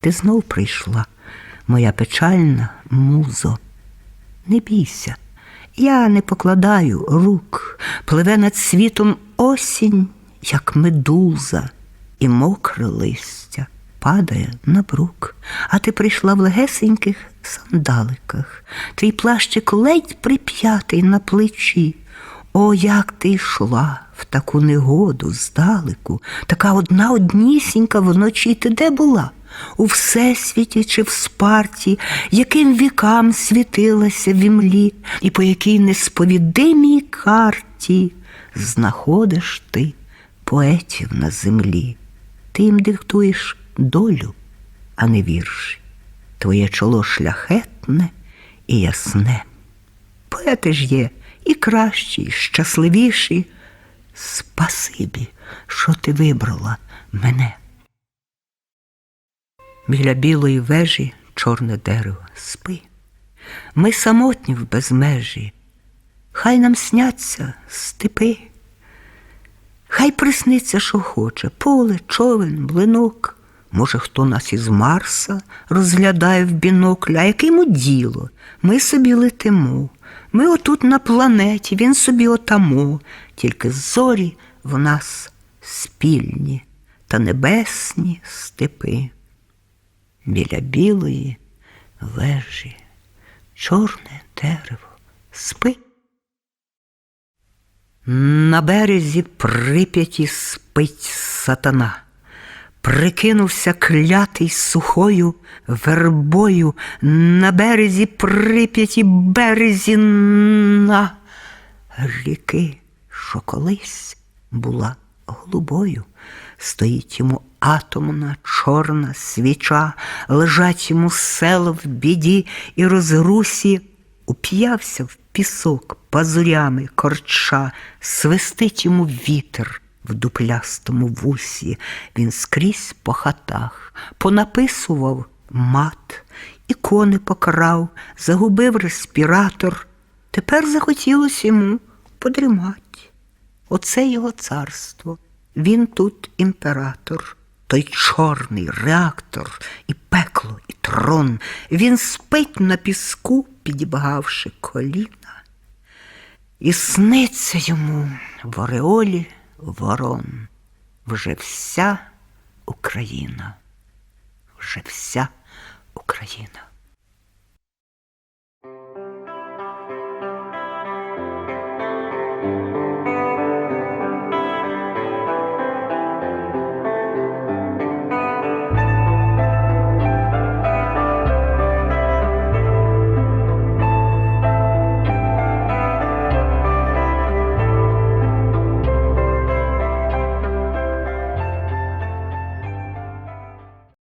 Ти знов прийшла, моя печальна музо. Не бійся, я не покладаю рук, пливе над світом осінь, як медуза, і мокре листя падає на брук. А ти прийшла в легесеньких сандаликах, твій плащик ледь прип'ятий на плечі. О, як ти йшла в таку негоду здалеку, така одна однісінька вночі ти де була? У всесвіті чи в спарті, яким вікам світилася в імлі, і по якій несповідимій карті знаходиш ти поетів на землі. Ти їм диктуєш долю, а не вірші. Твоє чоло шляхетне і ясне. Поети ж є і кращі, і щасливіші. Спасибі, що ти вибрала мене. Біля білої вежі чорне дерево спи. Ми самотні в безмежі, хай нам сняться степи. Хай присниться, що хоче, поле, човен, блинок. Може, хто нас із Марса розглядає в бінокля, а яке йому діло? Ми собі летимо. Ми отут на планеті, він собі отамо, тільки зорі в нас спільні та небесні степи. Біля білої вежі, чорне дерево, спи. На березі прип'яті спить сатана, прикинувся клятий сухою вербою, на березі прип'яті березі на ріки, що колись була голубою. Стоїть йому атомна чорна свіча, лежать йому села в біді і розрусі, уп'явся в пісок пазурями корча, свистить йому вітер в дуплястому вусі. Він скрізь по хатах, понаписував мат, ікони покрав, загубив респіратор. Тепер захотілося йому подрімати. Оце його царство. Він тут імператор, той чорний реактор, і пекло, і трон. Він спить на піску, підібгавши коліна, і сниться йому в ореолі ворон. Вже вся Україна, вже вся Україна.